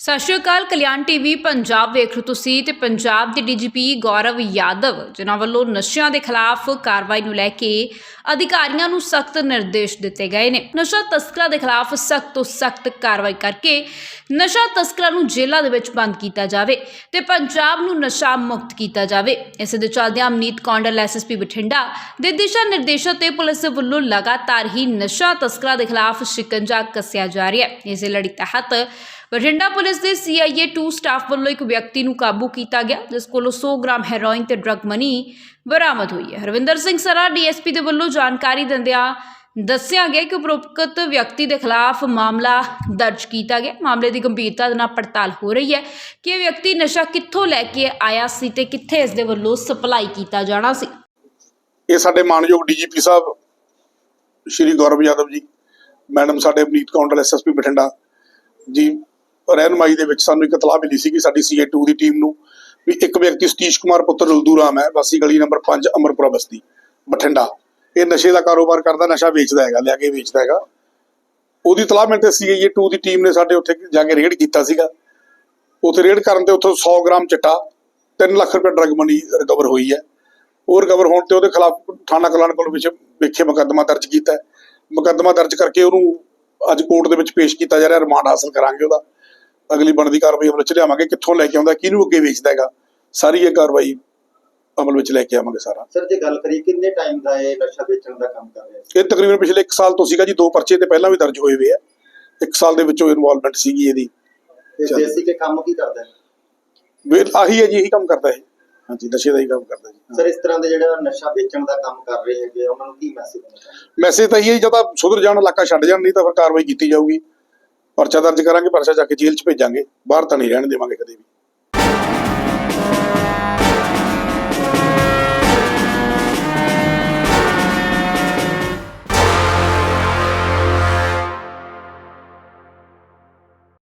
ਸਤਿ ਸ਼੍ਰੀ ਅਕਾਲ, ਕਲਿਆਣ ਟੀਵੀ, ਪੰਜਾਬ ਵੇਖ ਰਹੇ ਤੁਸੀਂ ਤੇ ਪੰਜਾਬ ਦੇ ਡੀਜੀਪੀ ਗੌਰਵ ਯਾਦਵ, ਜਿਨ੍ਹਾਂ ਵੱਲੋਂ ਨਸ਼ਿਆਂ ਦੇ ਖਿਲਾਫ ਕਾਰਵਾਈ ਨੂੰ ਲੈ ਕੇ ਅਧਿਕਾਰੀਆਂ ਨੂੰ ਸਖਤ ਨਿਰਦੇਸ਼ ਦਿੱਤੇ ਗਏ ਨੇ। ਨਸ਼ਾ ਤਸਕਰਾਂ ਦੇ ਖਿਲਾਫ ਸਖਤ ਤੋਂ ਸਖਤ ਕਾਰਵਾਈ ਕਰਕੇ ਨਸ਼ਾ ਤਸਕਰਾਂ ਨੂੰ ਜੇਲ੍ਹਾਂ ਦੇ ਵਿੱਚ ਬੰਦ ਕੀਤਾ ਜਾਵੇ ਤੇ ਪੰਜਾਬ ਨੂੰ ਨਸ਼ਾ ਮੁਕਤ ਕੀਤਾ ਜਾਵੇ। ਇਸ ਦੇ ਚੱਲਦਿਆਂ ਅਮਨੀਤ ਕੌਂਡਲ ਐਸਐਸਪੀ ਬਠਿੰਡਾ ਦੇ ਦਿਸ਼ਾ ਨਿਰਦੇਸ਼ਾਂ ਤੇ ਪੁਲਿਸ ਵੱਲੋਂ ਲਗਾਤਾਰ ਹੀ ਨਸ਼ਾ ਤਸਕਰਾਂ ਦੇ ਖਿਲਾਫ ਸ਼ਿਕੰਜਾ ਕੱਸਿਆ ਜਾ ਰਿਹਾ ਹੈ। ਇਸੇ ਲੜੀ ਤਹਿਤ ਬਠਿੰਡਾ ਪੁਲਿਸ ਦੇ CIA 2 ਸਟਾਫ ਵੱਲੋਂ ਇੱਕ ਵਿਅਕਤੀ ਨੂੰ ਕਾਬੂ ਕੀਤਾ ਗਿਆ, ਜਿਸ ਕੋਲੋਂ 100 ਗ੍ਰਾਮ ਹੈਰੋਇਨ ਤੇ ਡਰੱਗ ਮਨੀ ਬਰਾਮਦ ਹੋਈ ਹੈ। ਹਰਵਿੰਦਰ ਸਿੰਘ ਸਰਾ ਡੀਐਸਪੀ ਦੇ ਵੱਲੋਂ ਜਾਣਕਾਰੀ ਦਿੰਦਿਆਂ ਦੱਸਿਆ ਗਿਆ ਕਿ ਉਪਰੋਕਤ ਵਿਅਕਤੀ ਦੇ ਖਿਲਾਫ ਮਾਮਲਾ ਦਰਜ ਕੀਤਾ ਗਿਆ। ਮਾਮਲੇ ਦੀ ਗੰਭੀਰਤਾ ਦੇ ਨਾਲ ਪੜਤਾਲ ਹੋ ਰਹੀ ਹੈ ਕਿ ਇਹ ਵਿਅਕਤੀ ਨਸ਼ਾ ਕਿੱਥੋਂ ਲੈ ਕੇ ਆਇਆ ਸੀ ਤੇ ਕਿੱਥੇ ਇਸ ਦੇ ਵੱਲੋਂ ਸਪਲਾਈ ਕੀਤਾ ਜਾਣਾ ਸੀ। ਇਹ ਸਾਡੇ ਮਾਨਯੋਗ ਡੀਜੀਪੀ ਸਾਹਿਬ, ਸ਼੍ਰੀ ਗੌਰਵ ਯਾਦਵ ਜੀ, ਮੈਡਮ ਸਾਡੇ ਅਮਨੀਤ ਕੌਂਡਲ ਐਸਐਸਪੀ ਬਠਿੰਡਾ ਜੀ ਰਹਿਨਮਾਈ ਦੇ ਵਿੱਚ ਸਾਨੂੰ ਇੱਕ ਇਤਲਾਹ ਮਿਲੀ ਸੀ ਕਿ ਸਾਡੀ ਸੀਏ2 ਦੀ ਟੀਮ ਨੂੰ ਵੀ ਇੱਕ ਵਿਅਕਤੀ ਸਤੀਸ਼ ਕੁਮਾਰ ਪੁੱਤਰ ਰੁਲਦੂ ਹੈ, ਵਾਸੀ ਗਲੀ ਨੰਬਰ 5 ਅਮਰਪੁਰਾ ਬਸਤੀ, ਬਠਿੰਡਾ। ਇਹ ਨਸ਼ੇ ਦਾ ਕਾਰੋਬਾਰ ਕਰਦਾ, ਨਸ਼ਾ ਵੇਚਦਾ ਹੈਗਾ, ਲਿਆ ਕੇ ਵੇਚਦਾ ਹੈਗਾ। ਉਹਦੀ ਇਤਲਾਹ ਮਿਲ ਤੇ ਸੀਏ2 ਦੀ ਟੀਮ ਨੇ ਸਾਡੇ ਉੱਥੇ ਜਾ ਕੇ ਰੇਡ ਕੀਤਾ ਸੀਗਾ। ਉੱਥੇ ਰੇਡ ਕਰਨ ਤੇ ਉੱਥੋਂ 100 ਗ੍ਰਾਮ ਚਿੱਟਾ 3 ਲੱਖ ਰੁਪਏ ਡਰਗ ਮਨੀ ਰਿਕਵਰ ਹੋਈ ਹੈ। ਉਹ ਰਿਕਵਰ ਹੋਣ ਤੇ ਉਹਦੇ ਖਿਲਾਫ ਥਾਣਾ ਕਲਾਨ ਕੋਲ ਵਿੱਚ ਵਿਖੇ ਮੁਕੱਦਮਾ ਦਰਜ ਕੀਤਾ ਹੈ। ਮੁਕੱਦਮਾ ਦਰਜ ਕਰਕੇ ਉਹਨੂੰ ਅੱਜ ਕੋਰਟ ਦੇ ਵਿੱਚ ਪੇਸ਼ ਕੀਤਾ ਜਾ ਰਿਹਾ, ਰਿਮਾਂਡ ਹਾਸਲ ਕਰਾਂਗੇ ਉਹਦਾ। ਅਗਲੀ ਬਣਦੀ ਕਾਰਵਾਈ ਅਮਲ ਚ ਲਿਆਵਾਂਗੇ ਕਿੱਥੋਂ ਲੈ ਕੇ ਆਉਂਦਾ ਕਿਹਨੂੰ ਅੱਗੇ ਵੇਚਦਾ ਹੈਗਾ ਸਾਰੀ ਇਹ ਕਾਰਵਾਈ ਅਮਲ ਵਿੱਚ ਲੈ ਕੇ ਆਵਾਂਗੇ ਸਾਰਾ। ਸਰ ਜੇ ਗੱਲ ਕਰੀਏ ਕਿੰਨੇ ਟਾਈਮ ਦਾ ਇਹ ਨਸ਼ਾ ਵੇਚਣ ਦਾ ਕੰਮ ਕਰ ਰਿਹਾ? ਸੀ ਇਹ ਤਕਰੀਬਨ ਪਿਛਲੇ 1 ਸਾਲ ਤੋਂ ਸੀਗਾ ਜੀ ਦੋ ਪਰਚੇ ਤੇ ਪਹਿਲਾਂ ਵੀ ਦਰਜ ਹੋਏ ਹੋਏ ਆ। 1 ਸਾਲ ਦੇ ਵਿੱਚੋਂ ਇਨਵੋਲਵਮੈਂਟ ਸੀਗੀ ਇਹਦੀ। ਤੇ। ਬੇਸਿਕ ਇਹ ਕੰਮ ਕੀ ਕਰਦਾ ਹੈ ਵੀ ਆਹੀ ਹੈ ਜੀ ਇਹੀ ਕੰਮ ਕਰਦਾ ਹੈ ਹਾਂਜੀ ਨਸ਼ੇ ਦਾ ਹੀ ਕੰਮ ਕਰਦਾ ਜੀ। ਸਰ ਇਸ ਤਰ੍ਹਾਂ ਦੇ ਜਿਹੜਾ ਨਸ਼ਾ ਵੇਚਣ ਦਾ ਕੰਮ ਕਰ ਰਹੇ ਹੈਗੇ ਉਹਨਾਂ ਨੂੰ ਕੀ ਮੈਸੇਜ ਮੈਸੇਜ ਤਾਂ ਇਹ ਹੈ ਜਦੋਂ ਸੁਧਰ ਜਾਣ ਇਲਾਕਾ ਛੱਡ ਜਾਣ ਨਹੀਂ ਤਾਂ ਫਿਰ ਕਾਰਵਾਈ ਕੀਤੀ ਜਾਊਗੀ। ਪਰਚਾ ਦਰਜ ਕਰਾਂਗੇ, ਪਰਚਾ ਜਾ ਕੇ ਜੇਲ੍ਹ 'ਚ ਭੇਜਾਂਗੇ, ਬਾਹਰ ਤਾਂ ਨਹੀਂ ਰਹਿਣ ਦੇਵਾਂਗੇ ਕਦੇ ਵੀ।